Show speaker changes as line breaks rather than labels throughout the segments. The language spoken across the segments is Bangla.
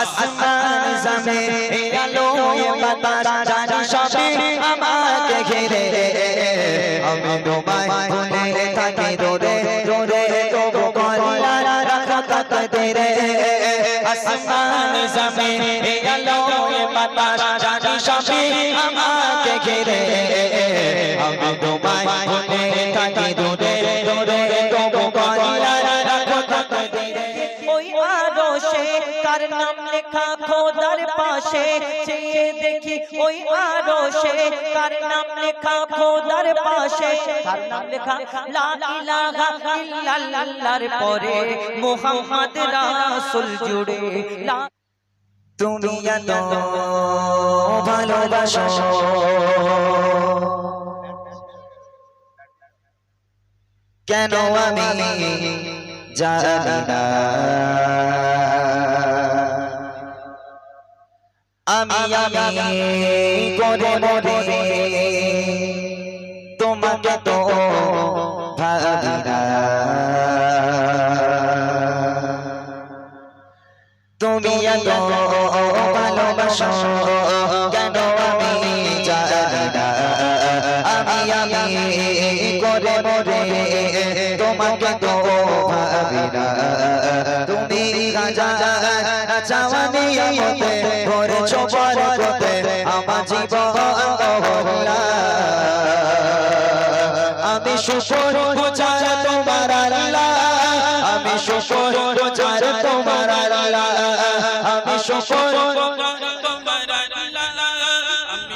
আসমান জমে আলো বাতাস, জানি সবে আমাকে ঘিরে। আমি তোমায় ভুলে থাকি দূরে দূরে, তবু কল্লা রাখা তাকদিরে আসমান জমে আলো বাতাস, জানি সবে আমাকে ঘিরে। আমি তোমায়
কার নাম লেখা, খোদার পাশে চেয়ে দেখি ওই আরশে। কার নাম লেখা, খোদার পাশে? কার নাম লেখা? লা ইলাহা ইল্লাল্লাহর পরে মুহাম্মদ রাসূল জুড়ে।
ভালোবাসো। কেন আমি জানি না। আমি করে মরে তোমাকে তো তুমি ভালোবাসো কেন আমি আমি আমি করে মরে তোমাকে তো তুমি রাজা চাওয়ানি মতে ভরে চোপর করতে আমার জীবন হলা আমি শুকর গুজার তোমার আল্লাহ, আমি শুকর গুজার তোমার আল্লাহ। আমি শুকর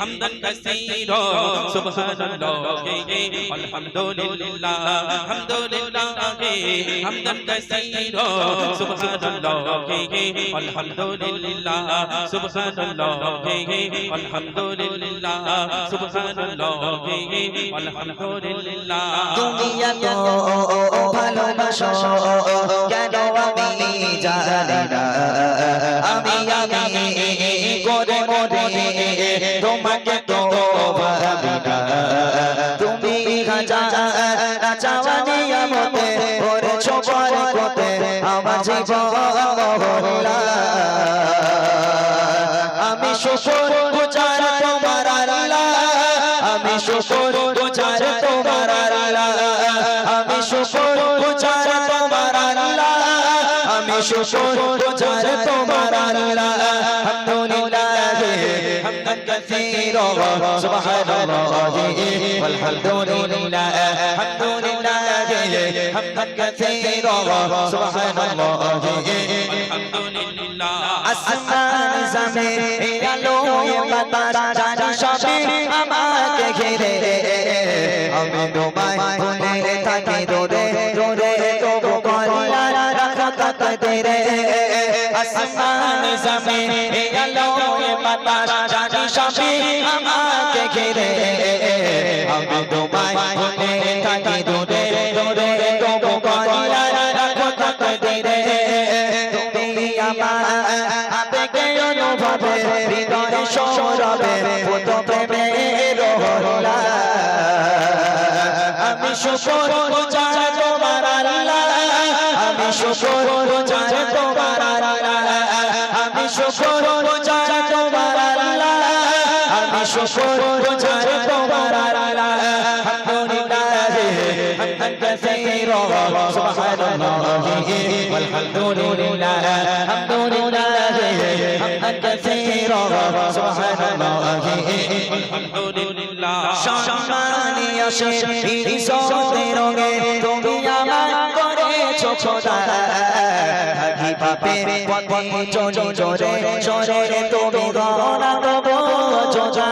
hamdan kaseera subhanallah alhamdulillah alhamdulillah hamdan kaseera subhanallah alhamdulillah subhanallah alhamdulillah subhanallah alhamdulillah dunia
to bhalo basho কেন আমি জানি না আমি আমি তোমাকে তো ভাবি না তুমি হাজার চাওয়ানি আমতে ওরে ছোপর কোতে আমার জীবন আমি শুকর গুজার তোমার আল্লাহ। আমি শুকর গুজার তোমার আমি শুকর গুজার তোমার আমি শুকর গুজার তোমার আল্লাহ। হামদান কাসীরা সুবহানাল্লাহ والحمدلله الحمد لله حمدا كثيرا سبحان الله
الحمد لله
আসমান জমিন আলো বাতাস জানি সবে আমাকে ঘিরে আমি তোমায় ভুলে থাকি দূরে দূরে তবু কল্লা রাখা তাকদিরে আসমান জমিন আলো বাতাস, জানি সবে আমাকে ঘিরে। আমি তোমায় ভুলে থাকি দূরে দূরে, তবু কল্লা রাখা তাকদিরে। তুমি আমার আবেগে অনুভবে, হৃদয় সৌরভে পুত প্রেমে রহলা। আমি শুকর গুজার তোমার আল্লাহ। আমি শুকর গুজার হামদান কাসীরা সুবহানাল্লাহ والحمد لله الحمد لله حمدا كثيرا سبحان الله
الحمد لله
সম্মানী আসে ইজ্জতে রঙে তুমি আমার করেছো খোদা থাকি পাপে পথে চলে চলে চলে তুমি গনা তবু যোজা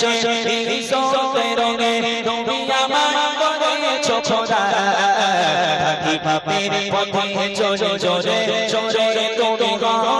সম্মানী আসে ইজ্জতে রঙে তুমি আমার করেছ খোদা থাকি পাপে পথে চলে চলে চলে তুমি গনা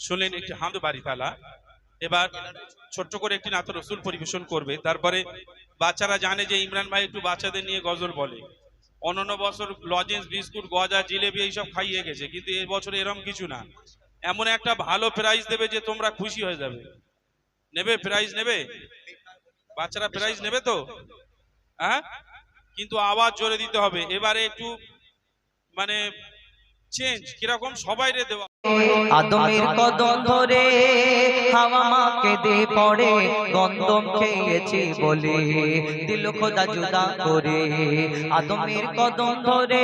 শুনলেন একটি হামদ বাড়ি তালা এবার ছোট্ট করে একটি নাত রসুল পরিবেশন করবে। তারপরে বাচ্চারা জানে যে ইমরান ভাই একটু বাচ্চাদের নিয়ে গজল বলে। অন্যান্য বছর লজেন্স, বিস্কুট, গজা, জিলেবি এইসব খাইয়ে গেছে। কিন্তু এই বছর এরম কিছু না। এমন একটা ভালো প্রাইজ দেবে যে তোমরা খুশি হয়ে যাবে। নেবে প্রাইজ নেবে? বাচ্চারা প্রাইজ নেবে তো? হ্যাঁ? কিন্তু আওয়াজ জোরে দিতে হবে। এবারে একটু মানে চেঞ্জ কীরকম সবাই রে দেওয়া
আদমের কদম ধরে হাওয়া মাকে দে পড়ে গন্ধম খেয়েছি বলে। দিল খোদা জুদা করে। আদমের কদম ধরে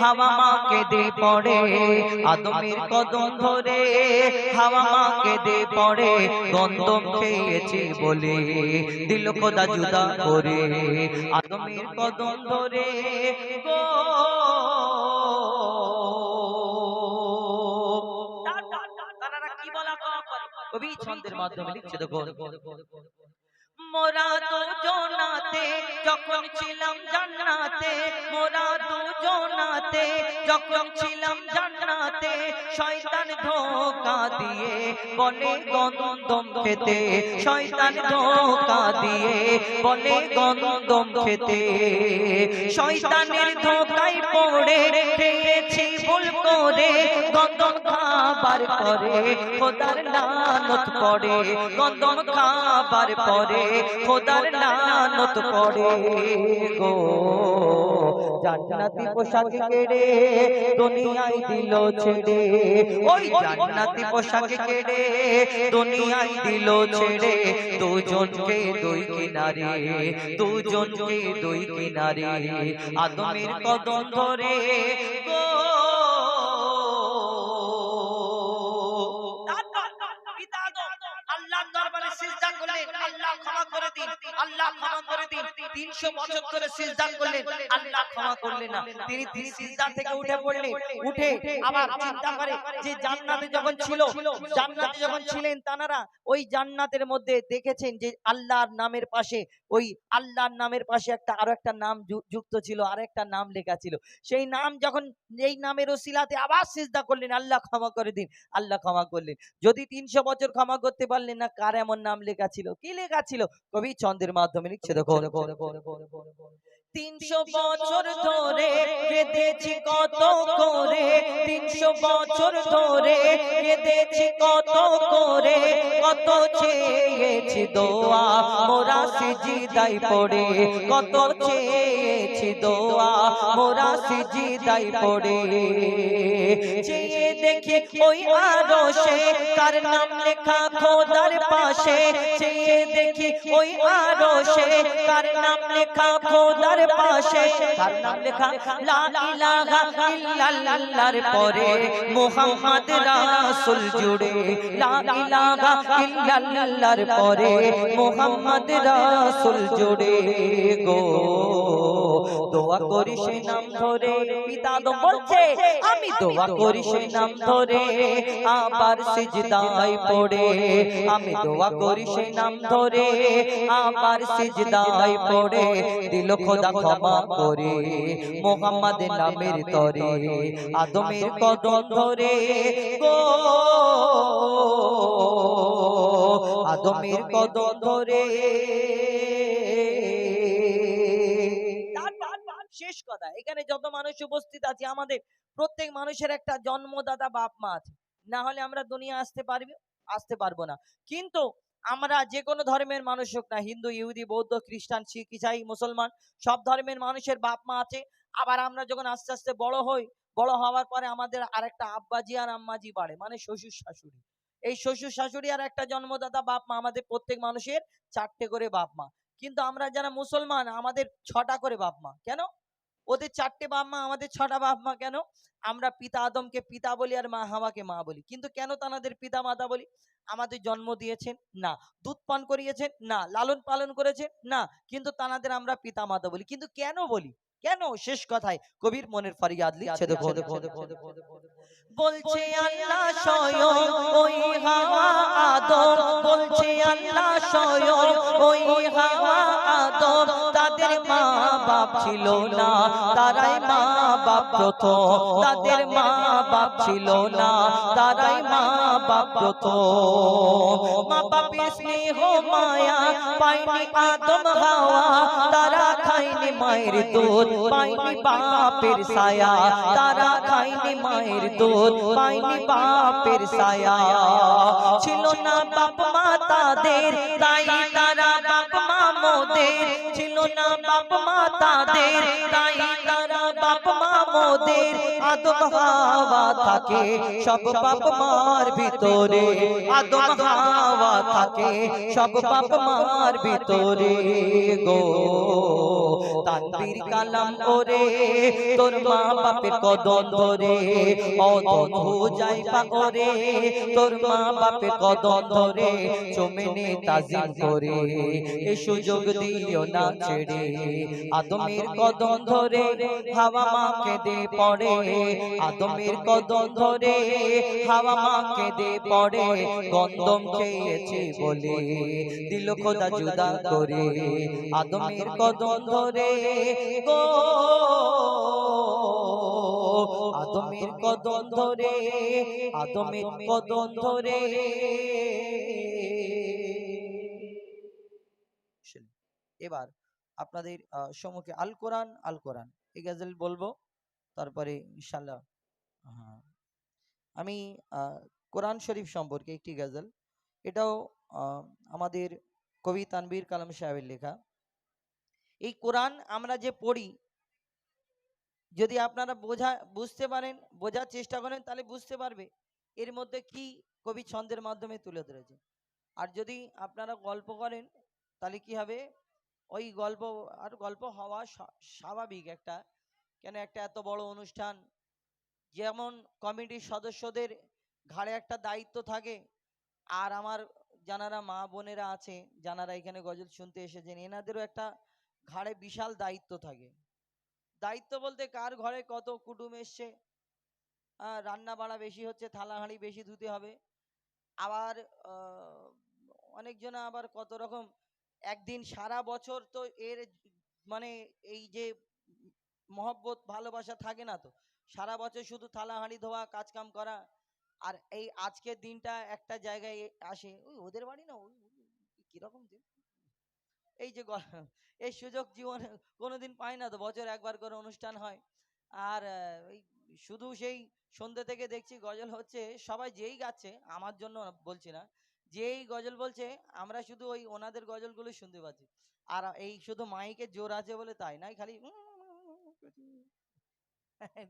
হাওয়া মাকে দে পড়ে, আদমের কদম ধরে হাওয়া মাকে দে পড়ে গন্ধম খেয়েছি বলে। দিল খোদা জুদা করে। আদমের কদম ধরে গো কবি ছন্দের মাধ্যমে লিখছে দেখো মোরা দুজনাতে যখন ছিলাম জান্নাতে, মোরা দুজনাতে যখন ছিলাম জান্নাতে, শয়তান ধোকা দিয়ে বলে গন্ধম খেতে, শয়তান ধোকা দিয়ে বলে গন্ধম খেতে। শয়তানের ধোকায় পড়ে খেয়েছি ভুল করে গন্ধম খাবার পরে, খোদার নানত পড়ে গন্ধম খাবার পরে। খোদার নানত পড়ে গো। জান্নাতি পোশাক কেড়ে দুনিয়ায় দিল ছেড়ে। ওই জান্নাতি পোশাক কেড়ে দুনিয়ায় দিল ছেড়ে। দুজনকে দুই কিনারে। দুজনকে দুই কিনারে। আদমের কদম ধরে গো। সিজদা করলেন। আল্লাহ ক্ষমা করে দিন। আল্লাহ ক্ষমা করে দিন। 300 বছর ধরে সিজদা করলেন। আল্লাহ ক্ষমা করলেন না। তিনি তিনি সিজদা থেকে উঠে পড়লেন। উঠে আবার চিন্তা করে যে জান্নাতে যখন ছিল, জান্নাতে যখন ছিলেন ওই জান্নাতের মধ্যে দেখেছেন যে আল্লাহর নামের পাশে, ওই আল্লাহর নামের পাশে একটা আরও একটা নাম যুক্ত ছিল আর একটা নাম লেখা ছিল। সেই নাম যখন, এই নামের ওসিলাতে আবার সিজদা করলেন। আল্লাহ ক্ষমা করে দিন। আল্লাহ ক্ষমা করলেন। যদি তিনশো বছর ক্ষমা করতে পারলেন না, কার এমন নাম লেখা ছিল? কি লেখা ছিল? কবি ছন্দের মাধ্যমে লিখছে দেখো তিনশো বছর ধরে কেঁদেছি কত করে। তিনশো বছর ধরে কেঁদেছি কত করে। কত চেয়েছি দোয়া মোরা সিজিদাই পড়ে। কত চেয়েছি দোয়া, মোরা সিজিদাই পড়ে। চেয়ে দেখি ওই আরশে, কার নাম লেখা খোদার পাশে। চেয়ে দেখি ওই আরশে, কার নাম লেখা খোদার পাশে। কার নাম লেখা? লা ইলাহা ইল্লাল্লাহর পরে। মুহাম্মদ রাসূল জুড়ে। লা ইলাহা ইল্লাল্লাহর পরে। মুহাম্মদ রাসূল জুড়ে গো। দোয়া করি সেই নাম ধরে। পিতা তো বলছে আমি দোয়া করি সেই নাম ধরে। আবার সিজদায় পড়ে। আমি দোয়া করি সেই নাম ধরে। আবার সিজদায় পড়ে। দিল খোদা ক্ষমা করে। মোহাম্মদ নামের তরে। আদমের কদম ধরে। গো। আদমের কদম ধরে। শেষ কথা। এখানে যত মানুষ উপস্থিত আছে, আমাদের প্রত্যেক মানুষের একটা জন্মদাতা বাপ মা আছে। না হলে আমরা দুনিয়া আসতে পারবি, আসতে পারব না। কিন্তু আমরা যে কোনো ধর্মের মানুষ হোক না, হিন্দু, ইহুদি, বৌদ্ধ, খ্রিস্টান, শিখ, ইসাই, মুসলমান, সব ধর্মের মানুষের বাপ মা আছে। আবার আমরা যখন আস্তে আস্তে বড় হই, বড় হওয়ার পরে আমাদের আরেকটা আব্বাজি আর আম্মাজি বাড়ে মানে শ্বশুর শাশুড়ি। এই শ্বশুর শাশুড়ি আর একটা জন্মদাতা বাপ মা আমাদের প্রত্যেক মানুষের চারটে করে বাপ মা। কিন্তু আমরা যারা মুসলমান, আমাদের ছটা করে বাপ মা। কেন? ওদের চারটে বাপ মা আমাদের ছটা বাপ মা কেন? আমরা পিতা আদমকে পিতা বলি আর মা হাওয়াকে মা বলি। কিন্তু কেন তানাদের পিতা মাতা বলি? আমাদের জন্ম দিয়েছেন, না। দুধ পান করিয়েছেন, না। লালন পালন করেছেন, না। কিন্তু তানাদের আমরা পিতা মাতা বলি। কিন্তু কেন বলি? কেন শেষ কথায় কবির মনের ফারিয়াদ লিখছে দেখো দেখো দেখো বলছে আল্লাহ স্বয়ং ওই হাওয়া আদম বলছে আল্লাহ স্বয়ং ওই হাওয়া আদম তাদের মা বাপ ছিল না। তারাই মা বাপ প্রথম। তাদের মা বাপ ছিল না। তারাই মা বাপ প্রথম। মা বাপের স্নেহ মায়া পাইনি আদম হাওয়া তারা খাইনি মায়ের দুধ পাইনি বাপের সায়া তারা খাইনি মায়ের দুধ পাইনি বাপের সায়া ছিল না বাপ মা তাদের, তাই তারা বাপ মোদের ছিল না, বাপ মা তাদের। তাই তারা বাপ মা মোদের আদম হাওয়া থাকে। সব বাপ মার ভিতরে আদম হাওয়া থাকে। সব বাপ মার ভিতরে গো। তানবীর কালাম ওরে, তোর মা বাপের কদম ধরে। অদন যাই পাগরে তোর মা বাপের কদম ধরে। চমেনে তাজিম করে। এ সুযোগ দিও না ছেড়ে। আদমের কদম ধরে হাওয়া মাকে দে পড়ে আদমের কদম ধরে হাওয়া মাকে দে পড়ে গন্ধম খেয়েছে বলে। দিল খোদা জুদা করে। আদমের কদম ধরে গো। আদমের কদম ধরে আদমের কদম ধরে এবার আপনাদের সম্মুখে আল কোরআন আল কোরআন। এই গাজল বলব, তারপরে ইনশাল্লাহ হ্যাঁ। আমি কোরআন শরীফ সম্পর্কে একটি গজল। এটাও আমাদের কবি তানবীর কালাম সাহেবের লেখা। এই কোরআন আমরা যে পড়ি, যদি আপনারা বোঝা, বুঝতে পারেন, বোঝার চেষ্টা করেন, তাহলে বুঝতে পারবে, এর মধ্যে কি কবি ছন্দের মাধ্যমে তুলে ধরেছে। আর যদি আপনারা গল্প করেন, তাহলে কি হবে? ওই গল্প, আর গল্প হওয়া স্বাভাবিক একটা। কেন একটা এত বড় অনুষ্ঠান? যেমন কমিটির সদস্যদের ঘাড়ে একটা দায়িত্ব থাকে, আর আমার যারা মা বোনেরা আছে যারা এখানে গজল শুনতে এসেছেন, এনাদেরও একটা ঘাড়ে বিশাল দায়িত্ব থাকে। দায়িত্ব বলতে কার ঘরে কত কুটুম এসছে? রান্না বাড়া বেশি হচ্ছে থালা হাঁড়ি বেশি ধুতে হবে। আবার অনেকজনা আবার কত রকম একদিন সারা বছর তো এর মানে এই যে মহব্বত, ভালোবাসা থাকে না তো? সারা বছর শুধু থালা, হাঁড়ি, ধোয়া কাজ কাম করা আর এই আজকের দিনটা একটা জায়গায় আসে। ওই ওদের বাড়ি না? ওই কীরকম দিন এই যে এই সুযোগ জীবনে কোনোদিন পায় না তো? বছর একবার করে অনুষ্ঠান হয়। আর ওই শুধু সেই সন্ধ্যে থেকে দেখছি গজল হচ্ছে, সবাই যেই গাচ্ছে, আমার জন্য বলছি না যেই গজল বলছে, আমরা শুধু ওই ওনাদের গজলগুলো শুনতে পাচ্ছি। আর এই শুধু মাইকে জোর আছে বলে তাই নাই খালি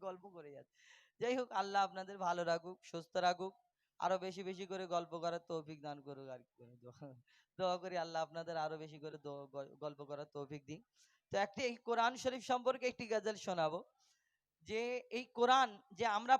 গল্প করে যাচ্ছে। যাই হোক, আল্লাহ আপনাদের ভালো রাখুক, সুস্থ রাখুক, আরও বেশি বেশি করে গল্প করার তৌফিক দান করুক আর কি দোয়া করি আল্লাহ আপনাদের আরও বেশি করে গল্প করার তৌফিক দিন তো একটি এই কোরআন শরীফ সম্পর্কে একটি গজল শোনাবো। যে এই কোরআন যে আমরা